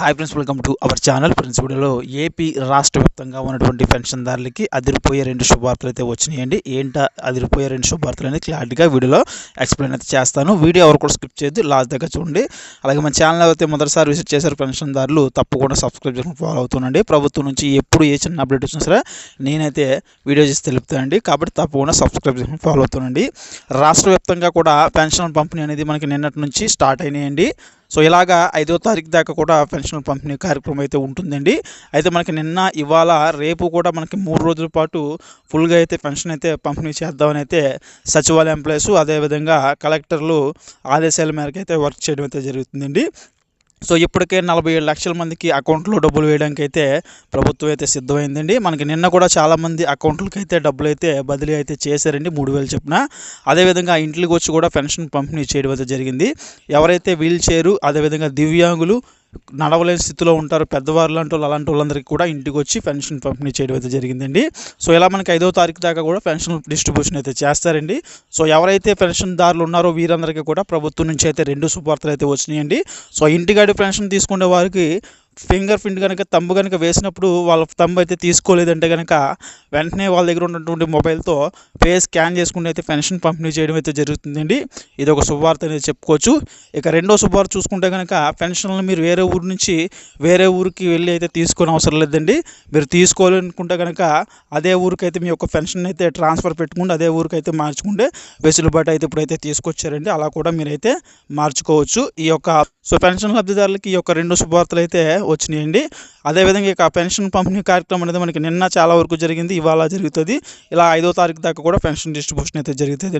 Hi friends welcome to our channel friends వీడియోలో AP రాష్ట్ర వ్యాప్తంగా ఉన్నటువంటి పెన్షన్దారులకి అదిరిపోయే రెండు శుభార్తలు అయితే వచ్చినాయండి. ఏంటా అదిరిపోయే రెండు శుభార్తలు అనేది క్లారిటీగా వీడియోలో ఎక్స్ప్లెయిన్ అయితే చేస్తాను. వీడియో ఎవరు కూడా స్కిప్ చేయొద్దు. లాస్ట్ దగ్గర చూడండి. అలాగే మన ఛానల్ అయితే మొదటిసారి విజిట్ చేశారు పెన్షన్దారులు తప్పకుండా సబ్స్క్రైబ్ చేసుకుని ఫాలో అవుతుండండి. ప్రభుత్వం నుంచి ఎప్పుడు ఏ చిన్న అప్డేట్ వచ్చినా సరే నేనైతే వీడియో చేసి తెలుపుతానండి. కాబట్టి తప్పకుండా సబ్స్క్రైబ్ చేసుకుని ఫాలో అవుతుండండి. రాష్ట్ర వ్యాప్తంగా కూడా పెన్షన్ పంపిణీ అనేది మనకి నిన్నటి నుంచి స్టార్ట్ అయినాయండి. సో ఇలాగా ఐదో తారీఖు దాకా కూడా పెన్షన్ పంపిణీ కార్యక్రమం అయితే ఉంటుందండి. అయితే మనకి నిన్న ఇవాళ రేపు కూడా మనకి మూడు రోజుల పాటు ఫుల్గా అయితే పెన్షన్ అయితే పంపిణీ చేద్దామని అయితే సచివాలయ ఎంప్లాయీస్ అదేవిధంగా కలెక్టర్లు ఆదేశాల మేరకు అయితే వర్క్ చేయడం అయితే జరుగుతుందండి. సో ఇప్పటికే నలభై ఏడు లక్షల మందికి అకౌంట్లో డబ్బులు వేయడానికి అయితే ప్రభుత్వం అయితే సిద్ధమైందండి. మనకి నిన్న కూడా చాలామంది అకౌంట్లకి అయితే డబ్బులు అయితే బదిలీ అయితే చేశారండి మూడు వేలు చొప్పున. అదేవిధంగా ఇంట్లోకి వచ్చి కూడా పెన్షన్ పంపిణీ చేయడం అయితే జరిగింది. ఎవరైతే వీల్ చైరు అదేవిధంగా దివ్యాంగులు నడవలేని స్థితిలో ఉంటారు పెద్దవారు లాంటి వాళ్ళు అలాంటి వాళ్ళందరికీ కూడా ఇంటికి వచ్చి పెన్షన్ పంపిణీ చేయడం అయితే జరిగిందండి. సో ఇలా మనకి ఐదో తారీఖు దాకా కూడా పెన్షన్ డిస్ట్రిబ్యూషన్ అయితే చేస్తారండి. సో ఎవరైతే పెన్షన్దారులు ఉన్నారో వీరందరికీ కూడా ప్రభుత్వం నుంచి అయితే రెండు శుభార్తలు అయితే వచ్చినాయండి. సో ఇంటికాడి పెన్షన్ తీసుకునే వారికి ఫింగర్ ప్రింట్ కనుక తంబు కనుక వేసినప్పుడు వాళ్ళ తంబు అయితే తీసుకోలేదంటే కనుక వెంటనే వాళ్ళ దగ్గర ఉన్నటువంటి మొబైల్తో పే స్కాన్ చేసుకుని అయితే పెన్షన్ పంపిణీ చేయడం అయితే జరుగుతుందండి. ఇది ఒక శుభవార్త అనేది చెప్పుకోవచ్చు. ఇక రెండో శుభవార్త చూసుకుంటే కనుక పెన్షన్లు మీరు వేరే ఊరు నుంచి వేరే ఊరికి వెళ్ళి అయితే తీసుకొని అవసరం లేదండి. మీరు తీసుకోవాలనుకుంటే కనుక అదే ఊరికి అయితే మీ యొక్క పెన్షన్ అయితే ట్రాన్స్ఫర్ పెట్టుకుంటే అదే ఊరికి అయితే మార్చుకుంటే వెసులుబాటు అయితే ఇప్పుడైతే తీసుకొచ్చారండి. అలా కూడా మీరైతే మార్చుకోవచ్చు. ఈ యొక్క సో పెన్షన్ లబ్ధిదారులకి ఈ యొక్క రెండు శుభవార్తలు అయితే వచ్చినాయండి. అదేవిధంగా ఇక పెన్షన్ పంపిణీ కార్యక్రమం అనేది మనకి నిన్న చాలా వరకు జరిగింది ఇవాళ జరుగుతుంది. ఇలా ఐదో తారీఖు దాకా కూడా పెన్షన్ డిస్ట్రిబ్యూషన్ అయితే జరుగుతుంది.